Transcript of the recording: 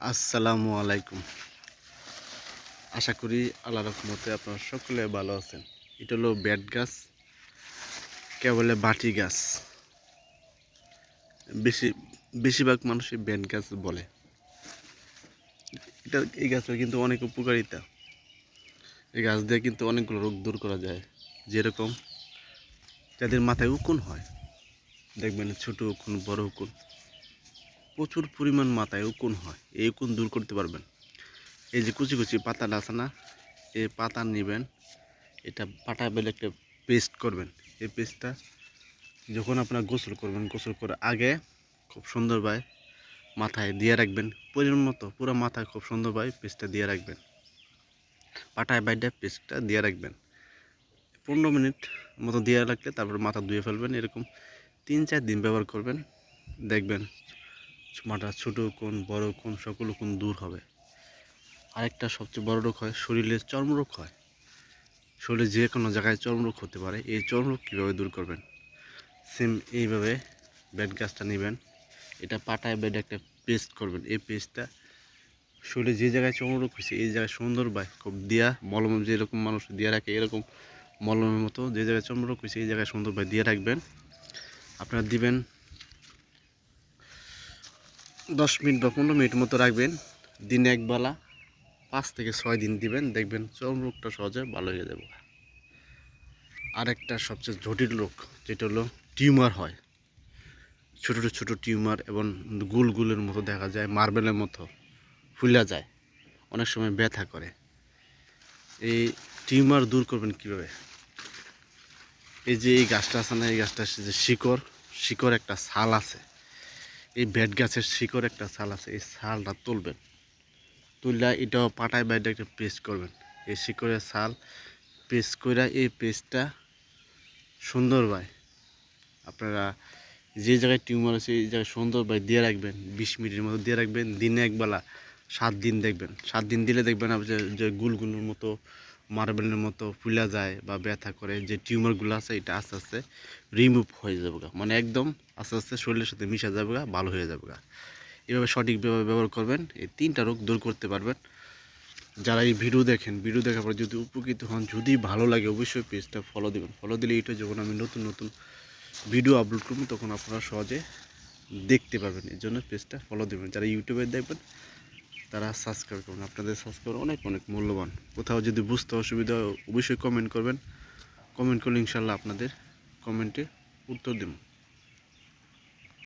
আসসালামু আলাইকুম। আশা করি আল্লাহ রকমতে আপনারা সকলে ভালো আছেন। এটা হলো ব্যাট গাছ কে বলে বাটি গাছ। বেশি, বেশিরভাগ মানুষই ব্যাট গাছ বলে। এটা, এই গাছের কিন্তু অনেক উপকারিতা। এই গাছ দিয়ে কিন্তু অনেকগুলো রোগ দূর করা যায়। যেরকম যাদের মাথায় উকুন হয়, দেখবেন ছোটো উকুন, বড় উকুন। প্রচুর পরিমাণ মাথায় উকুন হয়। এই উকুন দূর করতে পারবেন। এই যে কুচি কুচি পাতাটা আছে না, এই পাতা নেবেন, এটা পাটা বেলে একটা পেস্ট করবেন। এই পেস্টটা যখন আপনার গোসল করবেন, গোসল করে আগে খুব সুন্দরভাবে মাথায় দিয়ে রাখবেন। পরিমাণ মতো, পুরো মাথায় খুব সুন্দরভাবে পেস্টটা দিয়ে রাখবেন। পাটায় বাইডে পেস্টটা দিয়ে রাখবেন। পনেরো মিনিট মতো দিয়ে রাখলে তারপর মাথা ধুয়ে ফেলবেন। এরকম তিন চার দিন ব্যবহার করবেন। দেখবেন মাথা ছোটো কোন বড় কোন সকল কোন দূর হবে। আরেকটা সবচেয়ে বড় রোগ হয় শরীরের চর্মরোগ হয়। শরীরে যে কোনো জায়গায় চর্মরোগ হতে পারে, এই চর্মরোগ কীভাবে দূর করবেন? সেম এইভাবে বেড গাছটা নেবেন। এটা পাটায় বেড একটা পেস্ট করবেন। এই পেস্টটা শরীরে যে জায়গায় চর্মরোগ হয়েছে, এই জায়গায় সুন্দর বাই খুব দিয়া, মলম যেরকম মানুষ দিয়ে রাখে, এরকম মলমের মতো যে জায়গায় চর্মরোগ হয়েছে, এই জায়গায় সুন্দর বাই দিয়ে রাখবেন। আপনারা দিবেন দশ মিনিট বা পনেরো মিনিট মতো রাখবেন। দিনে একবেলা পাঁচ থেকে ছয় দিন দিবেন। দেখবেন চরম রোগটা সহজে ভালো হয়ে যাবে। আরেকটা সবচেয়ে জটিল রোগ, যেটা হলো টিউমার হয়। ছোটো ছোটো টিউমার এবং গুল, গুলের মতো দেখা যায়, মার্বেলের মতো ফুলা যায়। অনেক সময় ব্যথা করে। এই টিউমার দূর করবেন কীভাবে? এই যে এই গাছটা আছে না, এই গাছটা যে শিকড় শিকড় একটা ছাল আছে। এই ব্যাট গাছের শিকড় একটা ছাল আছে, এই ছালটা তুলবেন। তুললে এটাও পাটায় বাইরে একটা পেস্ট করবেন। এই শিকড়ের ছাল পেস্ট করে এই পেস্টটা সুন্দর ভাই আপনারা যে জায়গায় টিউমার আছে, এই জায়গায় সুন্দর ভাই দিয়ে রাখবেন, বিশ মিনিটের মতো দিয়ে রাখবেন, দিনে একবেলা সাত দিন দেখবেন। সাত দিন দিলে দেখবেন আপনি যে- যে গুলগুলোর মতো মার্বেলের মতো ফুলা যায় বা ব্যথা করে যে টিউমারগুলো আছে এটা আস্তে আস্তে রিমুভ হয়ে যাবে। মানে একদম আস্তে আস্তে শরীরের সাথে মিশে যাবে গা, ভালো হয়ে যাবে। এভাবে সঠিকভাবে ব্যবহার করবেন এই তিনটা রোগ দূর করতে পারবেন যারা এই ভিডিও দেখেন ভিডিও দেখার পর যদি উপকৃত হন যদি ভালো লাগে অবশ্যই পেজটা ফলো দিবেন ফলো দিলে এটা যখন আমি নতুন নতুন ভিডিও আপলোড করব তখন আপনারা সহজে দেখতে পাবেন এই জন্য পেজটা ফলো দেবেন যারা ইউটিউবে দেখবেন তারা সাবস্ক্রাইব করুন। আপনাদের সাবস্ক্রাইব অনেক অনেক মূল্যবান। কোথাও যদি বুঝতে অসুবিধা অবশ্যই কমেন্ট করবেন। কমেন্ট করলে ইনশাল্লাহ আপনাদের কমেন্টে উত্তর দেবো।